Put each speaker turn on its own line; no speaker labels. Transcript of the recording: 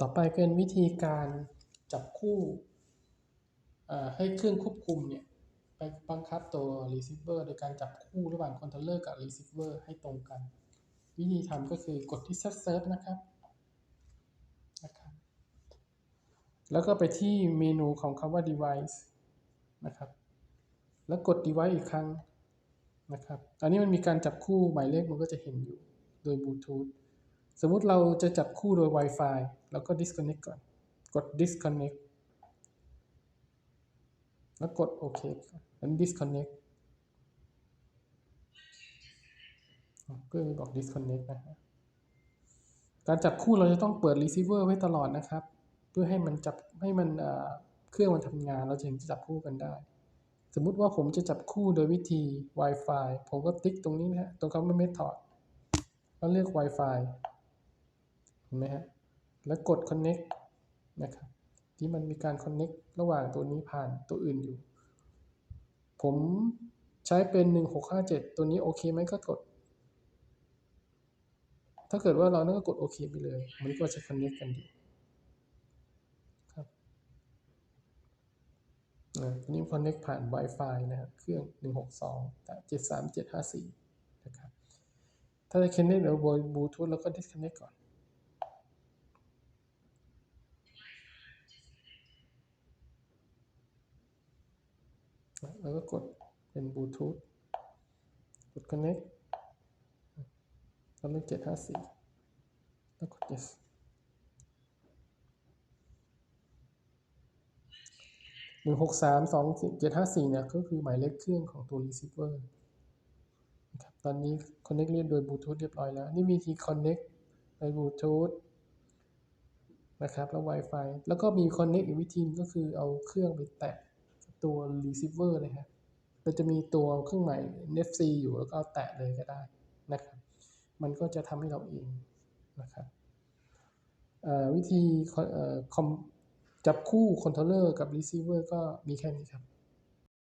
ต่อไปเป็นวิธีการจับคู่ให้เครื่องควบคุมเนี่ยไปบังคับตัว receiver โดยการจับคู่ระหว่าง controller กับ receiver ให้ตรงกัน วิธีทำก็คือกดที่ set serve นะครับนะครับ แล้วก็ไปที่เมนูของคำว่า device นะครับ แล้วกด device อีกครั้งนะครับ อันนี้มันมีการจับคู่หมายเลขมันก็จะเห็นอยู่โดยบลูทูธ สมมุติเราจะจับคู่โดย Wi-Fi เราก็ disconnect ก่อน กด disconnect แล้วกดโอเคนแล้ว disconnect อ๋อก็บอก disconnect นะฮะการจับคู่เราจะต้องเปิด receiver ไว้ตลอดนะครับ เพื่อให้มันจับให้มันเครื่องมันทำงานเราจะถึงจะจับคู่กันได้ สมมุติว่าผมจะจับคู่โดยวิธี Wi-Fi ผมก็ติ๊กตรงนี้นะฮะตรงคำว่า method แล้วเลือก Wi-Fi ไหมฮะแล้วกด connect นะครับที่มันมีการ connect ระหว่างตัวนี้ผ่านตัวอื่นอยู่ ผมใช้เป็น 1657 ตัวนี้โอเคไหมก็กด ถ้าเกิดว่าเรานั่นก็กดโอเคไปเลย มันก็จะ connect กันอยู่ครับอ่าตัวนี้ connect ผ่าน Wi-Fi นะครับเครื่อง 162แต่73754 นะครับถ้าจะ connect โดยบลูทูธเราก็ disconnect ก่อน แล้วก็กดเป็นบลูทูธกด connect แล้วเลือก754 แล้วกด yes หนึ่งหกสามสองเจ็ดห้าสี่เนี่ยก็คือหมายเลขเครื่องของตัว receiver นะครับตอนนี้ connect เรียบโดยบลูทูธเรียบร้อยแล้ว นี่วิธี connect โดยบลูทูธนะครับ แล้ว Wi-Fi แล้วก็มี connect อีกวิธีนึงก็คือเอาเครื่องไปแตะ ตัว receiver นะฮะมันจะมีตัวเครื่องหมาย NFC อยู่แล้วก็แตะเลยก็ได้นะครับ มันก็จะทำให้เราเองนะครับอ่อวิธีจับคู่คอนโทรลเลอร์กับ receiver ก็มีแค่นี้ครับ